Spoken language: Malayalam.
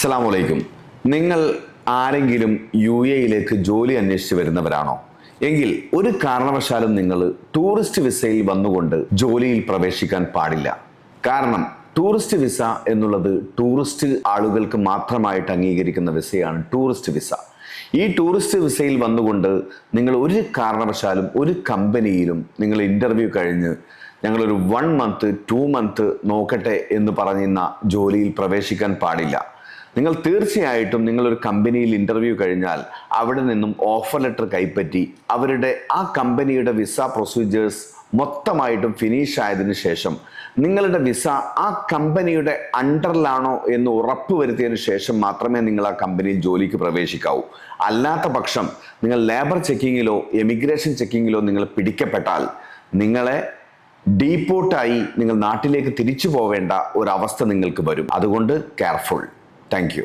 അസ്സലാമു വലൈക്കും നിങ്ങൾ ആരെങ്കിലും യു എയിലേക്ക് ജോലി അന്വേഷിച്ച് വരുന്നവരാണോ? എങ്കിൽ ഒരു കാരണവശാലും നിങ്ങൾ ടൂറിസ്റ്റ് വിസയിൽ വന്നുകൊണ്ട് ജോലിയിൽ പ്രവേശിക്കാൻ പാടില്ല. കാരണം ടൂറിസ്റ്റ് വിസ എന്നുള്ളത് ടൂറിസ്റ്റ് ആളുകൾക്ക് മാത്രമായിട്ട് അംഗീകരിക്കുന്ന വിസയാണ് ടൂറിസ്റ്റ് വിസ ഈ ടൂറിസ്റ്റ് വിസയിൽ വന്നുകൊണ്ട് നിങ്ങൾ ഒരു കാരണവശാലും ഒരു കമ്പനിയിലും നിങ്ങൾ ഇന്റർവ്യൂ കഴിഞ്ഞ് ഞങ്ങളൊരു വൺ മന്ത് ടു മന്ത് നോക്കട്ടെ എന്ന് പറയുന്ന ജോലിയിൽ പ്രവേശിക്കാൻ പാടില്ല. നിങ്ങൾ തീർച്ചയായിട്ടും നിങ്ങളൊരു കമ്പനിയിൽ ഇന്റർവ്യൂ കഴിഞ്ഞാൽ അവിടെ നിന്നും ഓഫർ ലെറ്റർ കൈപ്പറ്റി അവരുടെ ആ കമ്പനിയുടെ വിസ പ്രൊസീജിയേഴ്സ് മൊത്തമായിട്ടും ഫിനിഷ് ആയതിനു ശേഷം നിങ്ങളുടെ വിസ ആ കമ്പനിയുടെ അണ്ടറിലാണോ എന്ന് ഉറപ്പ് വരുത്തിയതിനു ശേഷം മാത്രമേ നിങ്ങൾ ആ കമ്പനിയിൽ ജോലിക്ക് പ്രവേശിക്കാവൂ. അല്ലാത്ത പക്ഷം നിങ്ങൾ ലേബർ ചെക്കിങ്ങിലോ എമിഗ്രേഷൻ ചെക്കിങ്ങിലോ നിങ്ങൾ പിടിക്കപ്പെട്ടാൽ നിങ്ങളെ ഡീപ്പോർട്ടായി നിങ്ങൾ നാട്ടിലേക്ക് തിരിച്ചു പോവേണ്ട ഒരവസ്ഥ നിങ്ങൾക്ക് വരും. അതുകൊണ്ട് കെയർഫുൾ தேங்க்யூ